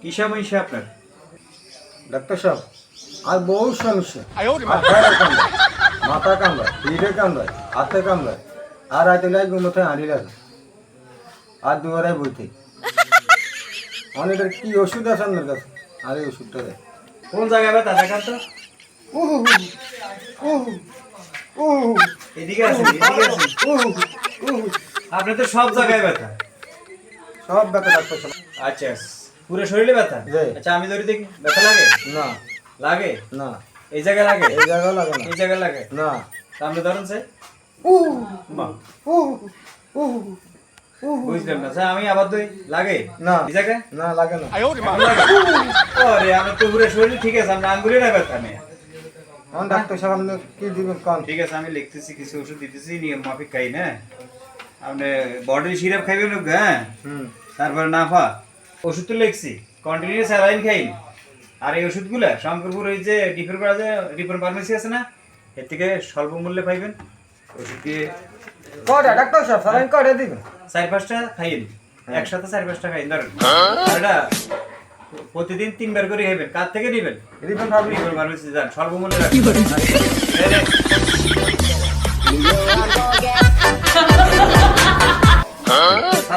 কি সমস্যা আপনার? ডাক্তার সাহেব আর বহু সমস্যা মাথা কামড়ায় পিঠে কামড়ায় হাতে কামড়ায়। আর রাতে লাই ঘুমোতে হাঁড়ি লাগে। আর দুয়ারায় বইতে অনেকের কি ওষুধ আছে আপনার কাছে? আর এই ওষুধটা দেয় কোন জায়গায় ব্যথা দেখান তো। এদিকে আসেন এদিকে উহু। তো সব জায়গায় ব্যথা। সব ব্যথা ডাক্তার আচ্ছা পুরো শরীরে ব্যথা? আচ্ছা আমি ধরে দেখি ব্যথা লাগে? না। লাগে? না। এই জায়গায় লাগে? এই জায়গা লাগে না। এই জায়গায় লাগে? না। সামনে ধরুন উহু। বুঝলাম না স্যার আমি আবার দই লাগে? না। এই জায়গায়? না লাগে না। আরে আমার তো পুরো শরীর ঠিক আছে আমরা আঙ্গুলের ব্যথা নেই। ডাক্তার সাহেব আপনি কি দিবেন কন? ঠিক আছে আমি লিখতেছি কিছু ওষুধ দিতেছি নিয়ম মাফিক খাই না আপনি বডির সিরাপ খাইবেন হ্যাঁ? তারপরে নাফা। ওষুধ তো লিখছি কন্টিনিউ স্যালাইন খাইন। আর এই ওষুধগুলো শঙ্করপুর ওই যে করা যে ফার্মেসি আছে না এর থেকে স্বল্প মূল্যে পাইবেন। ওষুধ দিয়ে কয়টা? ডাক্তার সাহেব স্যালাইন কয়টা দিবেন? চার পাঁচটা খাইন একসাথে চার পাঁচটা খাইন ধরেন। এটা প্রতিদিন তিনবার করে খাইবেন। কার থেকে নেবেন? ফার্মেসি যান স্বল্প মূল্যে রাখবেন।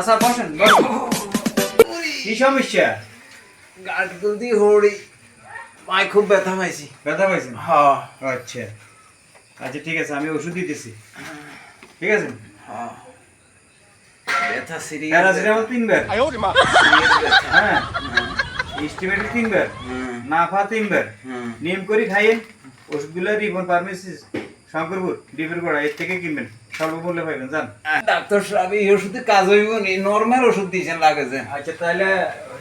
চাচা বসেন। কি সমস্যা? গাঁট গুলতি হড়ি। পায়ে খুব ব্যথা পাইছি। ব্যথা পাইছেন? হ্যাঁ। আচ্ছা। আচ্ছা ঠিক আছে আমি ওষুধ দিতেছি। ঠিক আছে? হ্যাঁ। ব্যথা সিরিয়াস প্যারাসিটামল তিনবার। হ্যাঁ। তিনবার। নাফা তিনবার। নিয়ম করে খাইয়েন। ওষুধগুলো রিপন ফার্মেসিস। শঙ্করপুর ডিপের এর থেকে কিনবেন। স্বল্পমূল্যে পাইবেন জান ডাক্তার সাহেব এই ওষুধে কাজ হইব নি নর্মাল ওষুধ দিয়েছেন লাগে যে আচ্ছা তাহলে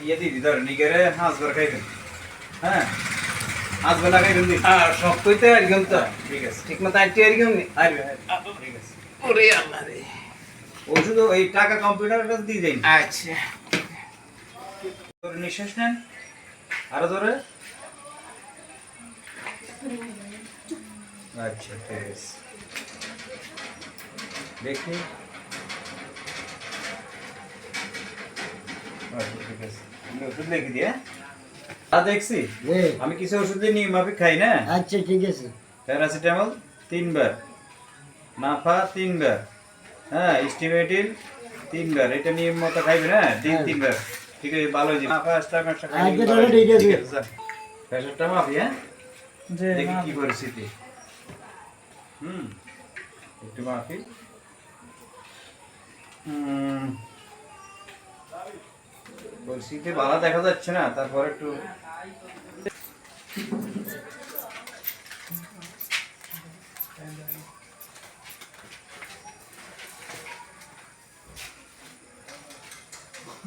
ইয়ে দিদি ধরেন নিগেরে হাঁসবার খাইবেন। হ্যাঁ? হাঁসবার লাগাইবেন দিন। আর শক্তই তো একদম তো। ঠিক আছে। ঠিক মতো আইটি একদম নি? আসবে। ঠিক আছে। ওরে আল্লাহ রে। ওষুধ এই টাকা কম্পিউটারটা দিয়ে যাই আচ্ছা। নিঃশ্বাস নেন। আরও ধরে। আচ্ছা ঠিক আছে দেখি আচ্ছা ঠিক আছে আমি ওষুধ লিখে দিয়ে আর দেখছি জি আমি কিছু ওষুধ দিয়ে নিয়ম মাফিক খাই না আচ্ছা ঠিক আছে প্যারাসিটামল তিনবার নাফা তিনবার হ্যাঁ স্টিমেটিল তিনবার এটা নিয়ম মতো খাইবেন হ্যাঁ দিন হ্যাঁ। তিনবার ঠিক আছে ভালো হয়েছে নাফা আস্তা মাস্তা খাইলে আজকে ভালো তাহলে হয়েছে। ঠিক আছে। স্যার প্রেশারটা মাপি হ্যাঁ দেখি কি পরিস্থিতি হুম একটু মাপি হুম পরিস্থিতি ভালো দেখা যাচ্ছে না? তারপর একটু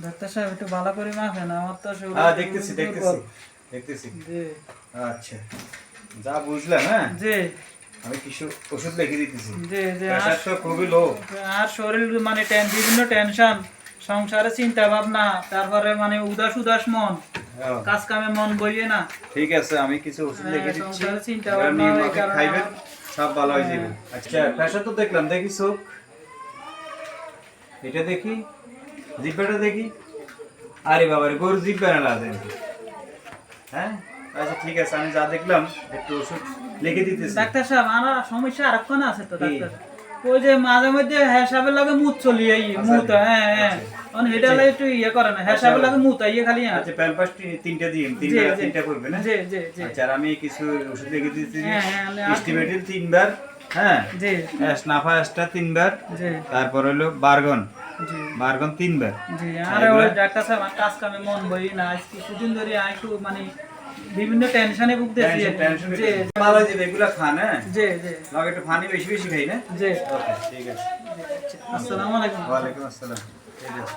ডাক্তার সাহেব একটু ভালো করে মাখেন আমার তো হ্যাঁ দেখতেছি। দেখতেছি দেখতেছি। আচ্ছা যা বুঝলাম হ্যাঁ? জি। আমি কিছু ওষুধ লিখে দিতেছি। খুবই লো আর শরীর মানে বিভিন্ন টেনশন সংসারে চিন্তা ভাবনা তারপরে মানে উদাস উদাস মন কাজ কামে মন বইয়ে না। ঠিক আছে আমি কিছু ওষুধ হ্যাঁ, লিখে দিচ্ছি। চিন্তা ভাবনা খাইবেন সব ভালো হয়ে যাবে। আচ্ছা প্রেশার তো দেখলাম দেখি চোখ। এটা দেখি জিব্বাটা দেখি। আরে বাবারে গরু জিব্বা না হ্যাঁ? আচ্ছা ঠিক আছে আমি যা দেখলাম একটু ওষুধ লিখে দিতেছি। ডাক্তার সাহেব আমার সমস্যা আরেকখানে আছে তো ডাক্তার ওই যে মাঝে মধ্যে হিসাবের লাগে মুত চলি এই আচ্ছা, মুত হ্যাঁ হ্যাঁ। আচ্ছা। মানে এটা লাগে একটু ইয়ে করে না হিসাবের লাগে মুত ইয়ে খালি হ্যাঁ আচ্ছা প্যাম্পাস তিনটা দিয়ে তিনটা তিনটা করবে না? জি জি জি। আচ্ছা আমি কিছু ওষুধ লিখে দিতেছি। হ্যাঁ, হ্যাঁ, আমি তিনবার হ্যাঁ? জি। স্নাফা এসটা তিনবার জি। তারপর হলো বারগন বারগন তিনবার। জি আরে ওই ডাক্তার সাহেব কাজ কামে মন বই না কিছুদিন ধরে একটু মানে বিভিন্ন টেনশনে ভুগতেছি টেনশন টেনশন জি ভালো যে যাবে খান হ্যাঁ? জি জি। লগে একটু পানি বেশি বেশি খাই না? জি। ওকে ঠিক আছে। আসসালামু আলাইকুম। ওয়া আলাইকুম আসসালাম। ঠিক আছে